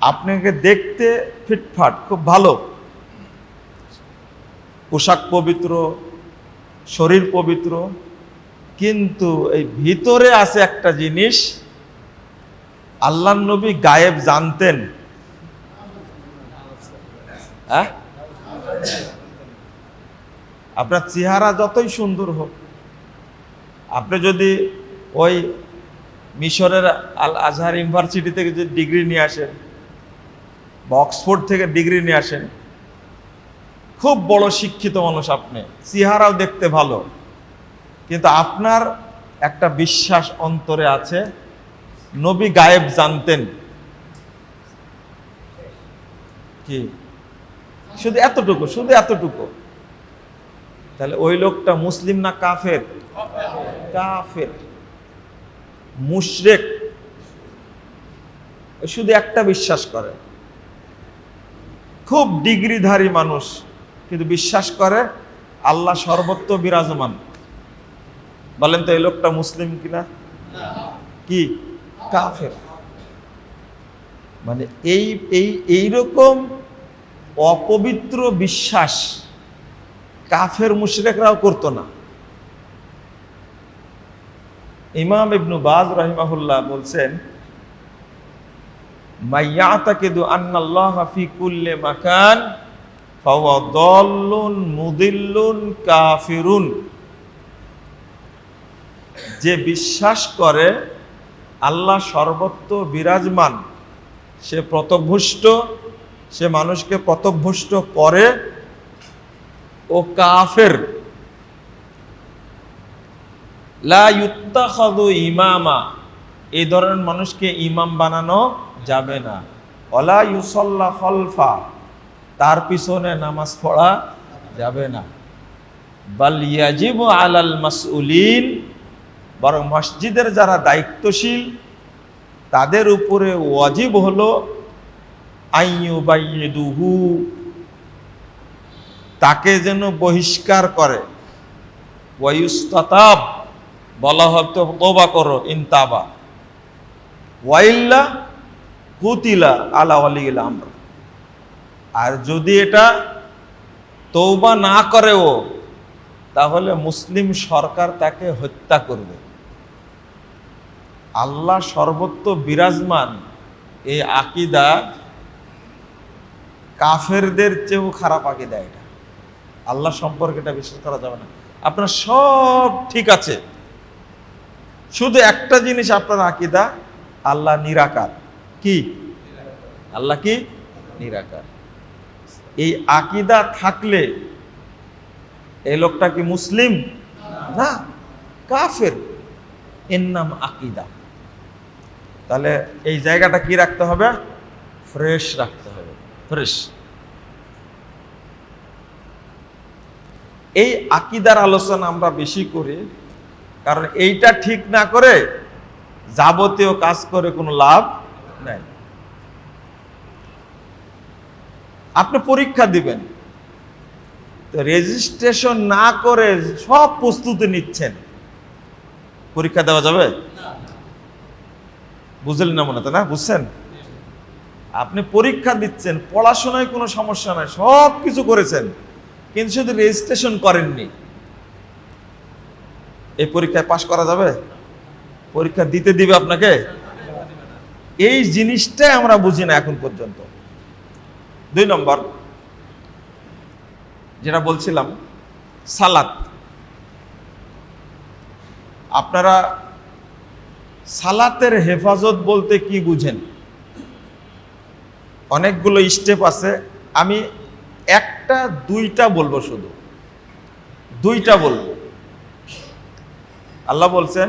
আপনাকে দেখতে ফিটফাট, খুব ভালো। পোশাক পবিত্র, শরীর পবিত্র, কিন্তু এই ভিতরে আছে একটা জিনিস আল্লাহ নবী গায়েব জানতেন। হ্যাঁ? আপনার চেহারা যতই সুন্দর হোক, আপনি যদি ওই মিশরের আল আজহার ইউনিভার্সিটি থেকে যদি ডিগ্রি নিয়ে আসেন বা অক্সফোর্ড থেকে ডিগ্রি নিয়ে আসেন। খুব বড় শিক্ষিত মানুষ আপনি, চেহারাও দেখতে ভালো। কিন্তু আপনার একটা বিশ্বাস অন্তরে আছে, নবী গায়েব জানতেন। কি? শুধু এতটুকু শুধু এতটুকু। তাহলে ওই লোকটা মুসলিম না কাফের? কাফের। মুশরেক। শুধু একটা বিশ্বাস করে। খুব ডিগ্রিধারী মানুষ, কিন্তু বিশ্বাস করে আল্লাহ সর্বত্র বিরাজমান। বলেন তো এই লোকটা মুসলিম কিনা? কি? কাফের। মানে এই এই, এইরকম অপবিত্র বিশ্বাস কাফের মুশরেকরাও করতো না। ইমাম ইবনু বাজ রহিমাহুল্লাহ বলছেন মুদিল্লুন কাফিরুন। যে বিশ্বাস করে আল্লাহ সর্বত্র বিরাজমান, সে প্রতভুষ্ট সে মানুষকে প্রতভুষ্ট করে ও কাফের। লা ইমামা এই ধরনের মানুষকে ইমাম বানানো যাবে না। ওলা ইউসল্লা খলফা, তার পিছনে নামাজ পড়া যাবে না। বাল ইয়াজিবু আলাল মাসউলিন, বরং মসজিদের যারা দায়িত্বশীল, তাদের উপরে ওয়াজিব হলো আইয়ুবাইয়িদুহু তাকে যেন বহিষ্কার করে। ওয়ায়ুস্তাতাব বলা হতো তোবা করো, ইনতাবা। ওয়াইল্লা কুতিলা আলা আলিল আমর। আর যদি এটা তৌবা না করে ও তাহলে মুসলিম সরকার তাকে হত্যা করবে। আল্লাহ সর্বত্র বিরাজমান এই আকিদা কাফেরদের চেয়েও খারাপ আকিদা এটা। আল্লাহ সম্পর্কে এটা বিশ্বাস করা যাবে না। আপনার সব ঠিক আছে। শুধু একটা জিনিস আপনার আকিদা আল্লাহ নিরাকার। কি? আল্লাহ কি? নিরাকার। এই আকিদা থাকলে এই লোকটা কি মুসলিম? না, কাফের। এর নাম আকিদা। তাহলে এই জায়গাটা কি রাখতে হবে? ফ্রেশ রাখতে হবে। ফ্রেশ। এই আকিদার আলোচনা আমরা বেশি করি, কারণ এইটা ঠিক না করে যাবতীয় কাজ করে কোনো লাভ নাই। আপনি পরীক্ষা দিবেন। তো রেজিস্ট্রেশন না করে সব প্রস্তুতি নিচ্ছেন। পরীক্ষা দেওয়া যাবে? বুঝলেন না মনে তো না? বুঝছেন? আপনি পরীক্ষা দিচ্ছেন, পড়াশোনায় কোনো সমস্যা নাই, সব কিছু করেছেন, কিন্তু শুধু রেজিস্ট্রেশন করেননি। এই পরীক্ষায় পাশ করা যাবে? পরীক্ষা দিতে দিবে আপনাকে? এই জিনিসটাই আমরা বুঝি না এখন পর্যন্ত। দুই নম্বর, যেটা বলছিলাম, সালাত। আপনারা সালাতের হেফাজত বলতে কি বুঝেন? অনেকগুলো স্টেপ আছে। আমি একটা, দুইটা বলব শুধু। দুইটা বলব। আল্লাহ বলছেন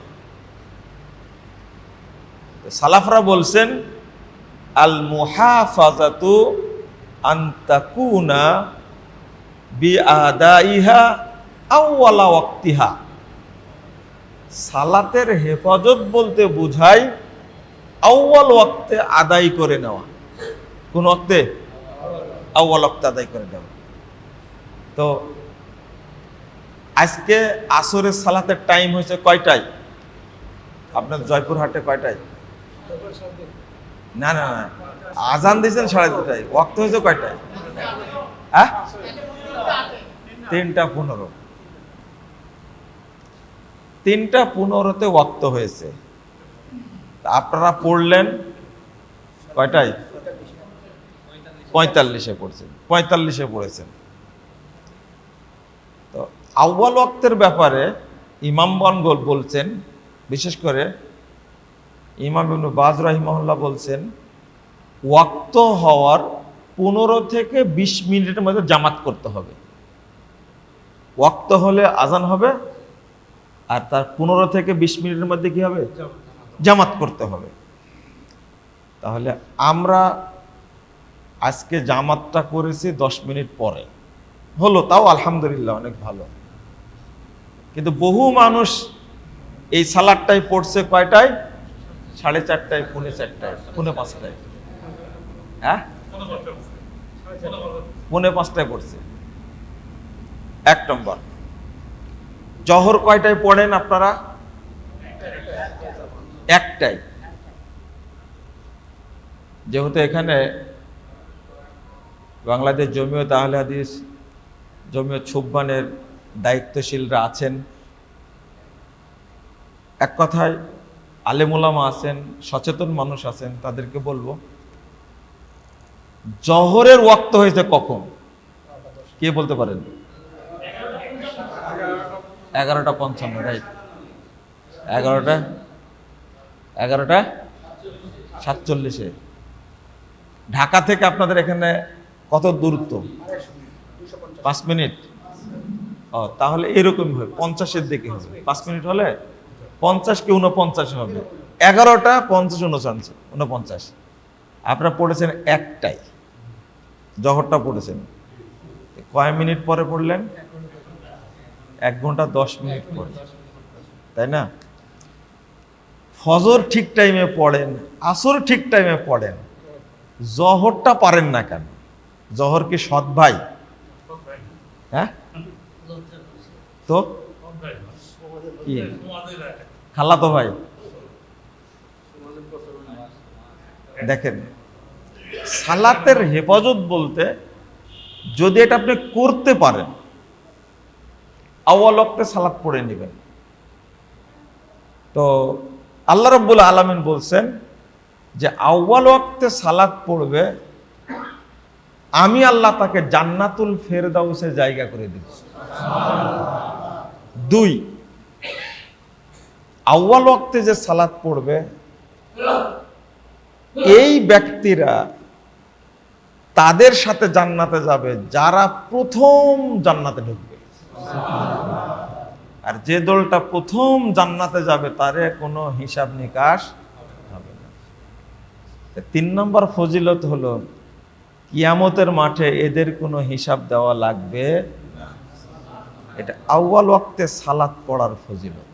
সালাফরা বলছেন আল মুহাফাজাতু আন্তাকুনা বি আদাইহা আউওয়ালা ওয়াক্তিহা। সালাতের হেফাজত বলতে বোঝায় আউয়াল ওয়াক্তে আদায় করে নেওয়া। কোন ওয়াক্তে? আউয়াল ওয়াক্তে আদায় করে নেওয়া। তো আজকে আসরের সালাতের টাইম হয়েছে কয়টায়? আপনার জয়পুরহাটে কয়টায়? না না না আজান দিয়েছেন সাড়ে দুটায়। ওয়াক্ত হয়েছে কয়টায়? হ্যাঁ? তিনটা পনেরো। তিনটা পনেরোতে ওয়াক্ত হয়েছে। আপনারা পড়লেন কয়টায়? পঁয়তাল্লিশে পড়ছেন। পঁয়তাল্লিশে পড়েছেন। তো আউ্বাল ওয়াক্তের ব্যাপারে ইমামগণ বল- বলছেন, বিশেষ করে ইমাম বাজ রাহিমহল্লা বলছেন, ওয়াক্ত হওয়ার পনেরো থেকে বিশ মিনিটের মধ্যে জামাত করতে হবে। ওয়াক্ত হলে আজান হবে, আর তার পনেরো থেকে বিশ মিনিটের মধ্যে কি হবে? জামাত করতে হবে। তাহলে আমরা আজকে জামাতটা করেছি দশ মিনিট পরে। হলো তাও আলহামদুলিল্লাহ অনেক ভালো। কিন্তু বহু মানুষ এই সালাদটাই পড়ছে কয়টায়? সাড়ে চারটায়, পুনে চারটায়, পুনে পাঁচটায়। হ্যাঁ? পুনে পাঁচটায় পড়ছে এক নম্বর। জহর কয়টায় পড়েন আপনারা? একটাই যেহেতু এখানে বাংলাদেশ জমিয়ত আহলে হাদিস, জমিয়ত সুব্বানের দায়িত্বশীলরা আছেন, এক কথায় আলেমুলামা আছেন, সচেতন মানুষ আছেন, তাদেরকে বলব, জহরের ওয়াক্ত হয়েছে কখন? কে বলতে পারেন? এগারোটা পঞ্চান্ন রাইট এগারোটা? এগারোটা? সাতচল্লিশে। ঢাকা থেকে আপনাদের এখানে কত দূরত্ব? পাঁচ মিনিট। ও, তাহলে এরকম হবে, পঞ্চাশের দিকে হবে। পাঁচ মিনিট হলে? পঞ্চাশ কি উনপঞ্চাশ হবে? এগারোটা পঞ্চাশ উনপঞ্চাশ উনপঞ্চাশ আপনারা পড়েছেন একটাই। জহরটা পড়েছেন। কয় মিনিট পরে পড়লেন? এক ঘণ্টা দশ মিনিট পরে। তাই না? ফজর ঠিক টাইমে পড়েন, আসর ঠিক টাইমে পড়েন। জহরটা পারেন না কেন? জহর কি সৎ ভাই? হ্যাঁ? তো? কি? খালাতো ভাই। দেখেন, সালাতের হেফাজত বলতে যদি এটা আপনি করতে পারেন আওয়াল সালাত পড়ে নেবেন। তো আল্লাহ রব্বুল আলমিন বলছেন যে আউ্বাল ওয়াক্তে সালাত পড়বে, আমি আল্লাহ তাকে জান্নাতুল ফেরদাউসে জায়গা করে দিব। দুই আউ্বাল ওয়াক্তে যে সালাত পড়বে, এই ব্যক্তিরা তাদের সাথে জান্নাতে যাবে, যারা প্রথম জান্নাতে ঢুকবে আর যে দলটা প্রথম জান্নাতে যাবে, তারে কোনো হিসাব নিকাশ হবে না তিন নম্বর ফজিলত হলো, কিয়ামতের মাঠে এদের কোনো হিসাব দেওয়া লাগবে। এটা আউ্বাল ওয়াক্তে সালাত পড়ার ফজিলত।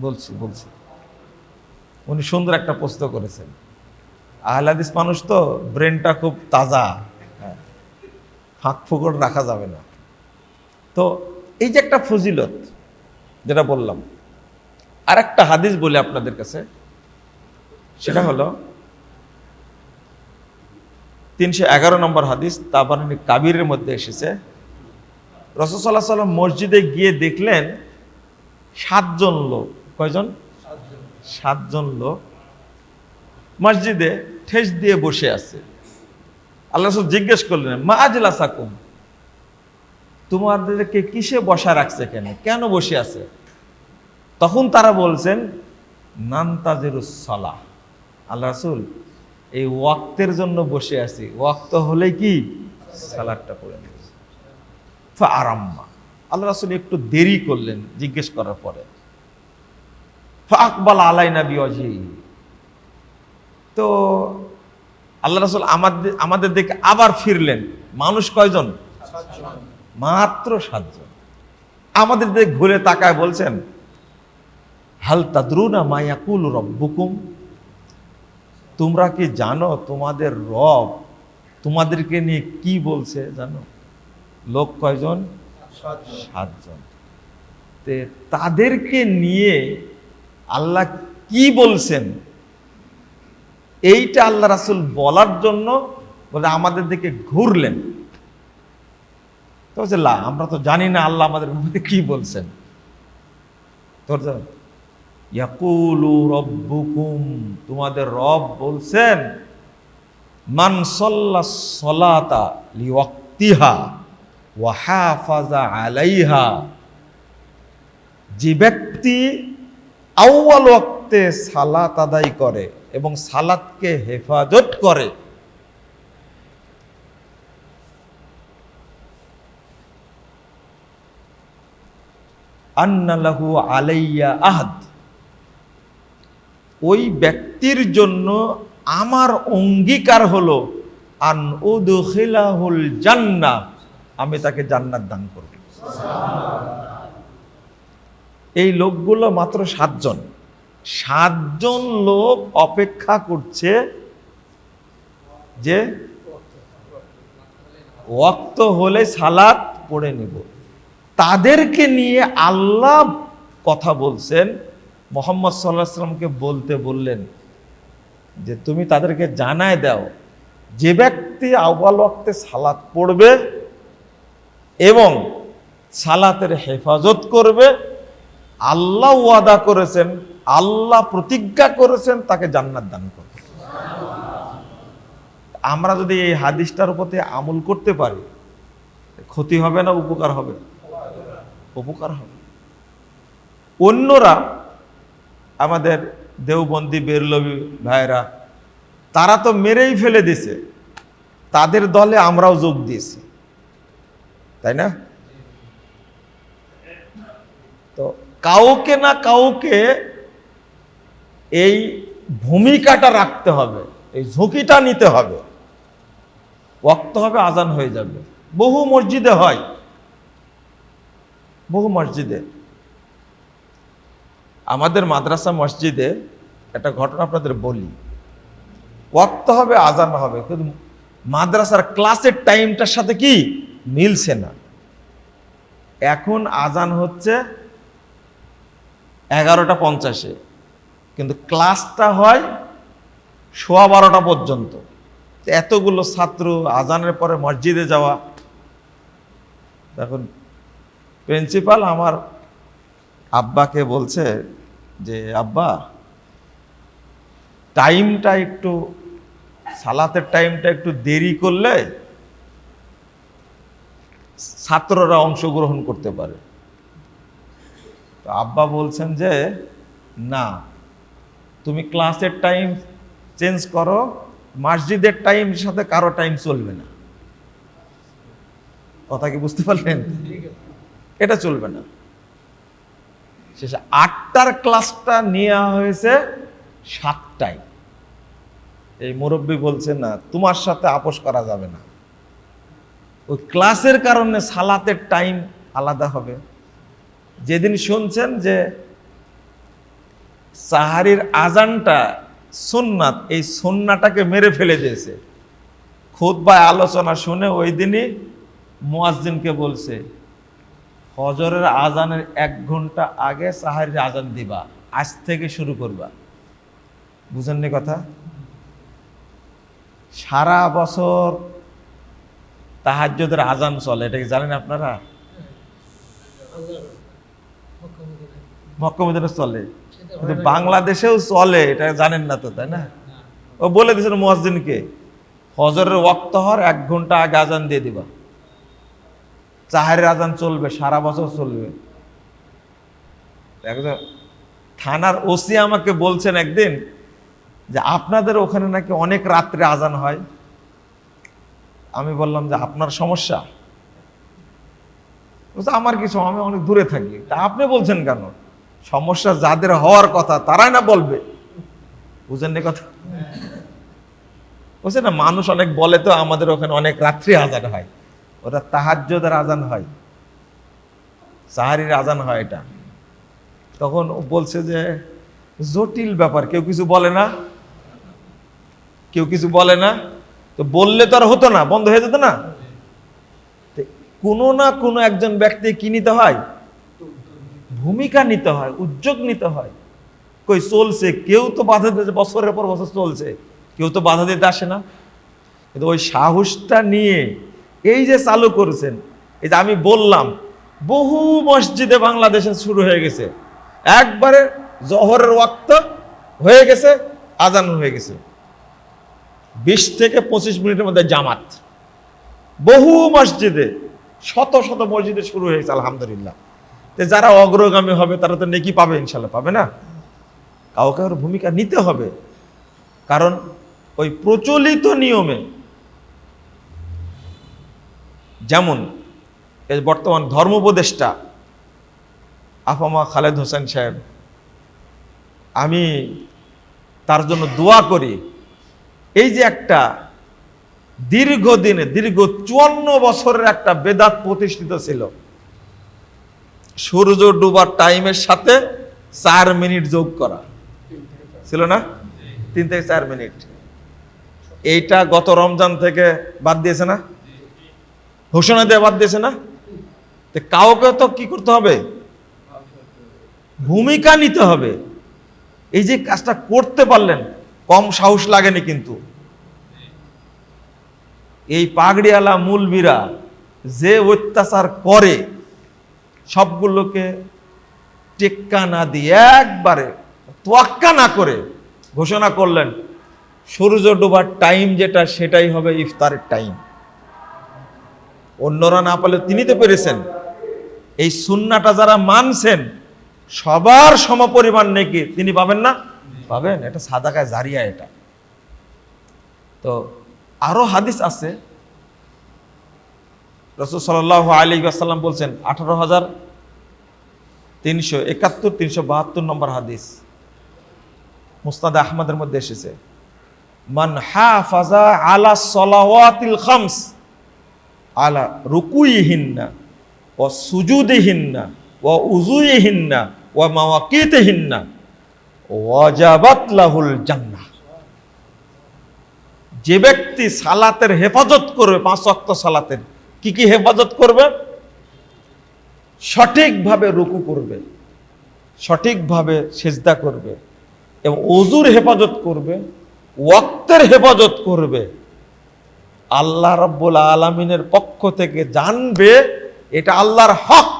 বলছি বলছি। উনি সুন্দর একটা প্রশ্ন করেছেন। আহলাদিস মানুষ তো ব্রেনটা খুব তাজা। হ্যাঁ। ফাঁক ফুকর রাখা যাবে না। তো এই যে একটা ফজিলত যেটা বললাম আর একটা হাদিস বলি আপনাদের কাছে। সেটা হলো তিনশো এগারো নম্বর হাদিস তাবানি কাবিরের মধ্যে এসেছে। রসসাল্লাহ সাল্লাম মসজিদে গিয়ে দেখলেন সাতজন লোক। কয়জন? সাতজন লোক। মসজিদে ঠেস দিয়ে বসে আছে। আল্লাহ রসুল জিজ্ঞেস করলেন, মা আজলা সাকুম তোমাদেরকে কিসে বসা রাখছে কেন? কেন বসে আছে? তখন তারা বলছেন নান্তাজেরুসলা আল্লাহ রসুল এই ওয়াক্তের জন্য বসে আছি। ওয়াক্ত হলে কি? সালাদটা পড়ে আরাম্মা। আল্লাহ রাসুল একটু দেরি করলেন জিজ্ঞেস করার পরে। আকবাল আলাই নবী অজি তো আল্লাহ রসুল আমাদের আমাদের দিকে আবার ফিরলেন। মানুষ কয়জন? মাত্র সাতজন। আমাদের দিকে ঘুরে তাকায় বলছেন, হাল তাদরুনা মায়াকুল রব্বুকুম? তোমরা কি জানো তোমাদের রব তোমাদেরকে নিয়ে কি বলছে জানো? লোক কয়জন? সাতজন। তে তাদেরকে নিয়ে আল্লাহ কি বলছেন? এইটা আল্লাহ রাসুল বলার জন্য বলে আমাদের দিকে ঘুরলেন। তো আমরা তো জানি না আল্লাহ আমাদের মধ্যে কি বলছেন। তোর ইয়াকুলু রব্বুকুম, তোমাদের রব বলছেন, মান সাল্লা সলাতা লিওয়াক্তিহা ওয়া হাফাজা আলাইহা। যে ব্যক্তি আউয়াল ওয়াক্তে সালাত আদায় করে এবং সালাতকে হেফাজত করে আন্নালাহু আলাইয়া আহাদ। ওই ব্যক্তির জন্য আমার অঙ্গীকার হলো, আন উদখিলাহুল জান্না আমি তাকে জান্নাত দান করব। এই লোকগুলো মাত্র সাতজন। সাতজন লোক অপেক্ষা করছে যে ওয়াক্ত হলে সালাত পড়ে নেব। তাদেরকে নিয়ে আল্লাহ কথা বলছেন মোহাম্মদ সাল্লাহ সাল্লামকে বলতে বললেন যে, তুমি তাদেরকে জানায় দাও, যে ব্যক্তি আউ্বাল ওয়াক্তে সালাত পড়বে এবং সালাতের হেফাজত করবে, আল্লাহ ওয়াদা করেছেন, আল্লাহ প্রতিজ্ঞা করেছেন, তাকে জান্নাত দান করবে। আমরা যদি এই হাদিসটার প্রতি আমল করতে পারি, ক্ষতি হবে না, উপকার হবে? উপকার হবে। অন্যরা আমাদের দেওবন্দি বেরলবি ভাইরা, তারা তো মেরেই ফেলে দিছে। তাদের দলে আমরাও যোগ দিয়েছি। তাই না? তো কাউকে না কাউকে এই ভূমিকাটা রাখতে হবে, এই ঝুঁকিটা নিতে হবে। ওয়াক্ত হবে, আজান হয়ে যাবে। বহু মসজিদে হয়। বহু মসজিদে। আমাদের মাদ্রাসা মসজিদে একটা ঘটনা আপনাদের বলি। ওয়াক্ত হবে, আজান হবে, কিন্তু মাদ্রাসার ক্লাসের টাইমটার সাথে কি? মিলছে না। এখন আজান হচ্ছে এগারোটা পঞ্চাশে, কিন্তু ক্লাসটা হয় সোয়া বারোটা পর্যন্ত। এতগুলো ছাত্র আজানের পরে মসজিদে যাওয়া। এখন প্রিন্সিপাল আমার আব্বাকে বলছে যে, আব্বা টাইমটা একটু, সালাতের টাইমটা একটু দেরি করলে ছাত্ররা অংশগ্রহণ করতে পারে। তো আব্বা বলছেন যে, না, তুমি ক্লাসের টাইম চেঞ্জ করো মসজিদের টাইম সাথে কারও টাইম চলবে না। কথা কি বুঝতে পারলেন? এটা চলবে না। শেষে আটটার ক্লাসটা নেওয়া হয়েছে সাতটায়। এই মুরব্বী বলছে, না, তোমার সাথে আপোষ করা যাবে না। ওই ক্লাসের কারণে সালাতের টাইম আলাদা হবে। যেদিন শুনছেন যে সাহারির আজানটা সুন্নাত, এই সুন্নাটাকে মেরে ফেলে দিয়েছে। খুদ বা আলোচনা শুনে ওই দিনই মুয়াজ্জিনকে বলছে ফজরের আজানের এক ঘণ্টা আগে সাহারির আজান দিবা, আজ থেকে শুরু করবা। বুঝেননি কথা? সারা বছর তাহাজ্যদের আজান চলে, এটা কি জানেন আপনারা? মক্কমদিনে চলে। কিন্তু বাংলাদেশেও চলে, এটা জানেন না তো, তাই না? ও বলে দিয়েছেন মুয়াজ্জিনকে, ফজরের ওয়াক্ত হওয়ার এক ঘণ্টা আগে আজান দিয়ে দিবা। চাহারের আজান চলবে সারা বছর চলবে। একজন থানার ওসি আমাকে বলছেন একদিন যে আপনাদের ওখানে নাকি অনেক রাত্রে আজান হয়? আমি বললাম যে আপনার সমস্যা? আমার কিছু আমি অনেক দূরে থাকি। তা আপনি বলছেন কেন? সমস্যা যাদের হওয়ার কথা তারাই না বলবে। বুঝেননি কথা? বলছে না মানুষ অনেক বলে তো আমাদের ওখানে অনেক রাত্রি আজান হয়। ওটা তাহাজ্যদের আজান হয়। সাহারির আজান হয় এটা। তখন বলছে যে, জটিল ব্যাপার, কেউ কিছু বলে না। কেউ কিছু বলে না। তো বললে তো আর হতো না, বন্ধ হয়ে যেত না। কোনো না কোনো একজন ব্যক্তি কি নিতে হয়? ভূমিকা নিতে হয়, উদ্যোগ নিতে হয়। কই, চলছে। কেউ তো বাধা দিতে বছরের পর বছর চলছে। কেউ তো বাধা দিতে আসে না। কিন্তু ওই সাহসটা নিয়ে এই যে চালু করেছেন, এই যে আমি বললাম, বহু মসজিদে বাংলাদেশে শুরু হয়ে গেছে। একবারে জহরের ওয়াক্ত হয়ে গেছে, আজান হয়ে গেছে। বিশ থেকে পঁচিশ মিনিটের মধ্যে জামাত। বহু মসজিদে, শত শত মসজিদে শুরু হয়েছে আলহামদুলিল্লাহ। তো যারা অগ্রগামী হবে, তারা তো নেকি পাবে ইনশাল্লাহ পাবে না? কাউকে ভূমিকা নিতে হবে। কারণ ওই প্রচলিত নিয়মে যেমন বর্তমান ধর্মোপদেষ্টা আফামা খালেদ হোসেন সাহেব, আমি তার জন্য দোয়া করি, এই যে একটা দীর্ঘদিনে, দীর্ঘ চুয়ান্ন বছরের একটা বেদাত প্রতিষ্ঠিত ছিল। সূর্য ডুবার টাইমের সাথে চার মিনিট যোগ করা। ছিল না? তিন থেকে চার মিনিট। এইটা গত রমজান থেকে বাদ দিয়েছে না? ঘোষণা দেওয়া বাদ দিয়েছে না? তো কাউকে তো কি করতে হবে? ভূমিকা নিতে হবে। এই যে কাজটা করতে পারলেন, কম সাহস লাগেনি কিন্তু। এই পাগড়িওয়ালা মূলবীরা যে অত্যাচার করে, সবগুলোকে টেক্কা না দিয়ে একবারে তোয়াক্কা না করে ঘোষণা করলেন, সূর্য ডোবার টাইম যেটা, সেটাই হবে ইফতারের টাইম অন্যরা না পারলে তিনি তো পেরেছেন। এই সুন্নাটা যারা মানছেন, সবার সম সমপরিমাণ নেকি, তিনি পাবেন না? পাবেন। এটা সাদাকায় জারিয়া এটা। তো আরও হাদিস আছে। রসুল সাল্লাহ আলী আসাল্লাম বলছেন, আঠারো হাজার তিনশো একাত্তর, তিনশো বাহাত্তর নম্বর হাদিস। মুস্তাদ আহমদের মধ্যে এসেছে। মান হাফাজা আলা সলাওয়াতিল খামস। আলা রুকুইহিন্না ও সুজুদিহিন্না ও উজুইহিন্না ও মাওয়াকিতিহিন্না, ওয়াজাবাত লাহুল জান্নাহ। যে ব্যক্তি সালাতের হেফাজত করবে, পাঁচ অক্ত সালাতের, কি কি হেফাজত করবে? সঠিকভাবে রুকু করবে, সঠিকভাবে সেজদা করবে, এবং অজুর হেফাজত করবে, ওয়াক্তের হেফাজত করবে আল্লাহ রব্বুল আলমিনের পক্ষ থেকে জানবে এটা আল্লাহর হক,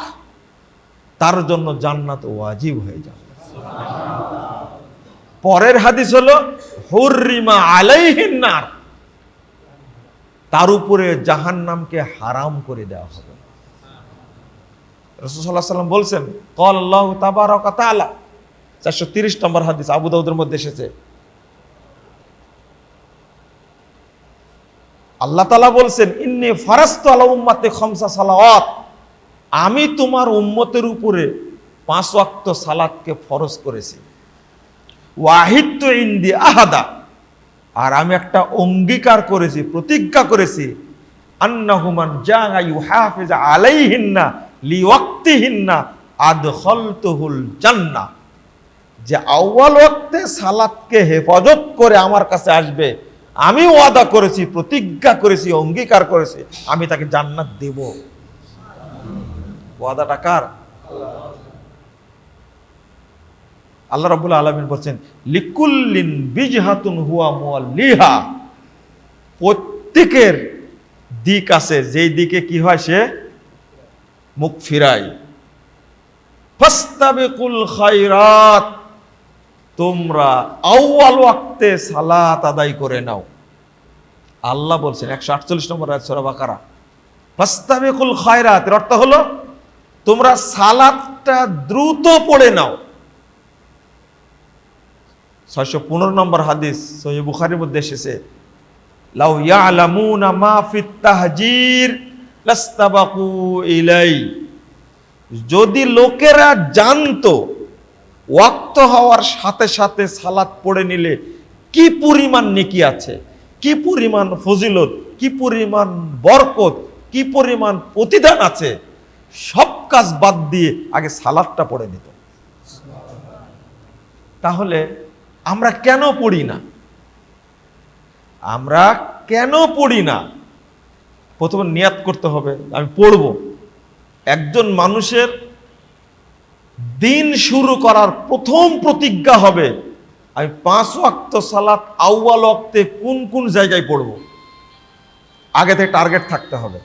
তার জন্য জান্নাত ওয়াজিব হয়ে যাবে। পরের হাদিস হলো, হুররিমা আলাইহিন নার, তার উপরে জাহান্নামকে হারাম করে দেওয়া হবে। রসুল্লাহ সাল্লাম বলছেন কল আল্লাহ তাবারক তাআলা চারশো তিরিশ নম্বর হাদিস আবু দাউদের মধ্যে এসেছে। আল্লাহ তালা বলছেন, ইন্নি ফারাস্ত আলা উম্মাতে খমসা সালাওয়াত। আমি তোমার উম্মতের উপরে পাঁচ ওয়াক্ত সালাতকে ফরজ করেছি। ওয়াহিদ ইন্দি আহাদা। আর আমি একটা অঙ্গীকার করেছি, প্রতিজ্ঞা করেছি আন্নাহুমান জাঙ্গা ইউহাফিজ আলাইহিন্না লিওয়াক্তিহিন্না আদখলতুহুল জান্নাহ। যে আউয়াল ওয়াক্তে সালাতকে হেফাজত করে আমার কাছে আসবে আমি ওয়াদা করেছি, প্রতিজ্ঞা করেছি, অঙ্গীকার করেছি, আমি তাকে জান্নাত দেব। ওয়াদাটা কার? আল্লাহ রাব্বুল আলামিন বলছেন, লিকুল্লিন বিজহাতুন হুয়া মুয়াল্লিহা প্রত্যেকের দিক আছে, যেই দিকে কি হয় সে? মুখ ফিরায়। ফাস্তাবিকুল খায়রাত। তোমরা আউয়াল ওয়াক্তে সালাত আদায় করে নাও। আল্লাহ বলছেন, একশো আটচল্লিশ নম্বর আয়াত সূরা বাকারা ফাস্তাবিকুল খায়রাত, এর অর্থ হলো তোমরা সালাতটা দ্রুত পড়ে নাও। ছয়শো পনেরো নম্বর হাদিস সহি বুখারির মধ্যে এসেছে, লাউ ইয়ালামুনা মা ফিত তাহজির লাস্তাবাকু ইলাই, যদি লোকেরা জানতো ওয়াক্ত হওয়ার সাথে সাথে সালাত পড়ে নিলে কি পরিমাণ নেকি আছে? কি পরিমাণ ফজিলত? কি পরিমাণ বরকত? কি পরিমাণ প্রতিদান আছে? সব কাজ বাদ দিয়ে আগে সালাদটা পড়ে নিত। তাহলে আমরা কেন পড়ি না? আমরা কেন পড়ি না? প্রথমে নিয়াত করতে হবে, আমি পড়ব। একজন মানুষের দিন শুরু করার প্রথম প্রতিজ্ঞা হবে, আমি পাঁচ ওয়াক্ত সালাত আউয়াল ওয়াক্তে কোন কোন জায়গায় পড়ব? আগে থেকে টার্গেট থাকতে হবে।